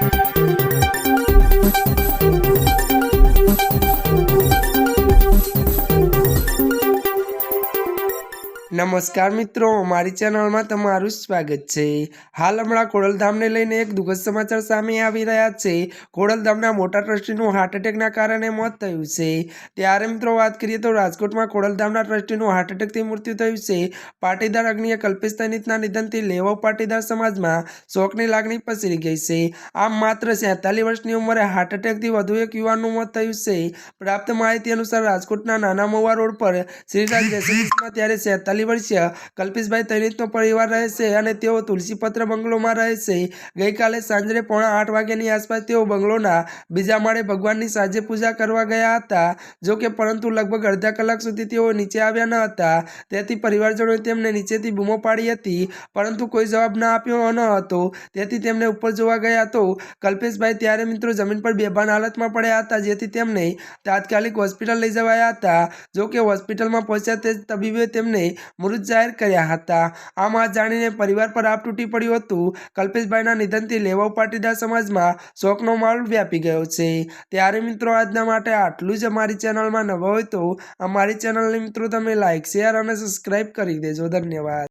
Thank you. નમસ્કાર મિત્રો, મારી ચેનલમાં તમારું સ્વાગત છે. હાલ હમણાં ખોડલધામને લઈને એક દુઃખદ સમાચાર સામે આવી રહ્યા છે. ખોડલધામના મોટા ટ્રસ્ટીનું હાર્ટ એટેકના કારણે મોત થયું છે. ત્યારે મિત્રો વાત કરીએ તો રાજકોટમાં ખોડલધામના ટ્રસ્ટીનું હાર્ટ એટેકથી મૃત્યુ થયું છે. પાટીદાર અગ્નિએ કલ્પેશ તનિતના નિધનથી લેવો પાટીદાર સમાજમાં શોકની લાગણી પસરી ગઈ છે. આમ માત્ર સેતાલીસ વર્ષની ઉંમરે હાર્ટ એટેકથી વધુ એક યુવાનનું મોત થયું છે. પ્રાપ્ત માહિતી અનુસાર રાજકોટના નાના મોવા રોડ પર શ્રીરાજ રેસિડન્સમાં ત્યારે સેતાલીસ વર્ષીય કલ્પેશભાઈ તૈણીતનો પરિવાર રહે છે અને તેઓ તુલસીપત્ર બંગલોમાં રહે છે. ગઈકાલે સાંજે પોણા આઠ વાગ્યાની આસપાસ તેઓ બંગલોના બીજા માળે ભગવાનની સાંજે પૂજા કરવા ગયા હતા. જો કે પરંતુ લગભગ અડધા કલાક સુધી તેઓ નીચે આવ્યા ન હતા. તેથી પરિવારજનોએ તેમને નીચેથી બૂમો પાડી હતી. પરંતુ કોઈ જવાબ ના આપ્યો ન હતો. તેથી તેમને ઉપર જોવા ગયા તો કલ્પેશભાઈ ત્યારે મિત્રો જમીન પર બેભાન હાલતમાં પડ્યા હતા, જેથી તેમને તાત્કાલિક હોસ્પિટલ લઈ જવાયા હતા. જો કે હોસ્પિટલમાં પહોંચ્યા તે તબીબે તેમને મૃત જાહેર કર્યા હતા. આમ આ જાણીને પરિવાર પર આપ તૂટી પડ્યું હતું. કલ્પેશભાઈના નિધનથી લેવાવ પાટીદાર સમાજમાં શોકનો માહોલ વ્યાપી ગયો છે. ત્યારે મિત્રો આજના માટે આટલું જ અમારી ચેનલમાં નવા હોય તો અમારી ચેનલને મિત્રો તમે લાઇક શેર અને સબસ્ક્રાઈબ કરી દેજો. ધન્યવાદ.